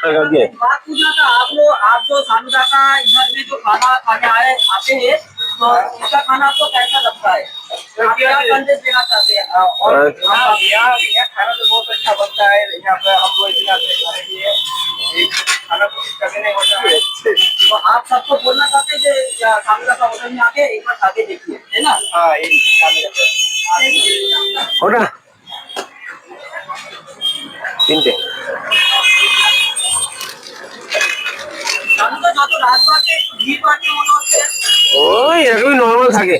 करके बात पूछना था आप लोग आप जो सानू काका इधर में जो खाना खाने आए आते हैं तो इसका खाना आपको कैसा लगता है आप क्या संदेश देना चाहते हैं और हाँ, यहाँ यहाँ खाना तो बहुत अच्छा बनता है यहाँ पे हम लोग जिला से खाने के लिए ये खाना को कभी नहीं होता है तो आप सबको बोलना चाहते हैं कि सानू काका होटल में आके एक बार खा के देखिए है ना हाँ ये खाने का ওটা তিনটে ওই এরকমই নর্মাল থাকে।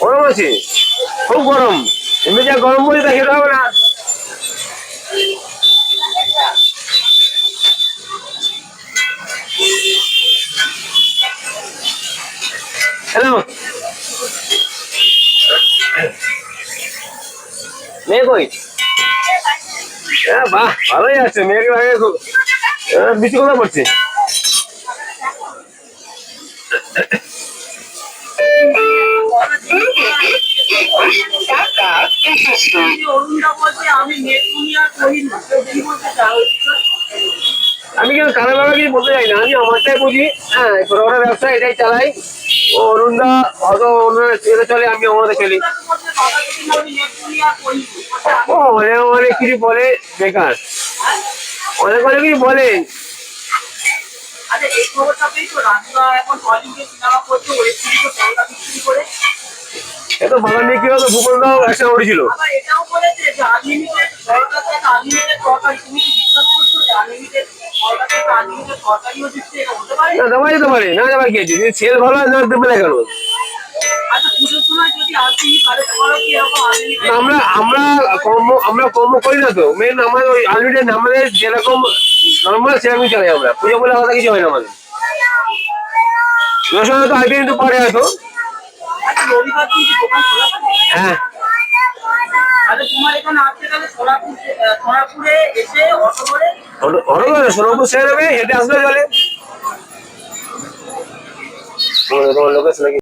গরম আছে? খুব গরম। এমনি যা গরম পড়ে তা খেতে হবে না। হ্যালো মেয়ে কই? হ্যাঁ বাহ ভালোই আছে মেয়েকে আগে খুব হ্যাঁ, পড়ছে? আমি কিন্তু কারও কিছু বলতে চাই না আমি আমারটাই বুঝি হ্যাঁ ব্যবসা এটাই চালাই। অরুণদা হয়তো ছেলে চলে আমি চলি ও অনেক অনেক কিছু বলে বেকার। অনেক অনেক কিছু বলে। এত বাগান নিয়ে কি হতো? ভূপনদাও একসাথে উঠেছিল আনলিমিটেড পারে না দেওয়া যেতে পারে না দেওয়ার কি যদি সেল ভালো হয় না দেবে না কেন? আচ্ছা আমরা আমরা কর্ম আমরা কর্ম করি না তো। মেন আমাদের ওই আনলিমিটেড আমাদের যেরকম নর্মাল সেরকমই চলে আমরা। পুজো বলে আলাদা কিছু হয় না আমাদের। পুজোর সময় তো আইটেম তো পরে হয়তো আচ্ছা হ্যাঁ। আচ্ছা তোমার এখানে আসতে গেলে সোনাপুর সোনাপুরে এসে অটো করে হলো সোনপুর সেরে নেবে হেঁটে আসবে জলে লোকেশন নাকি?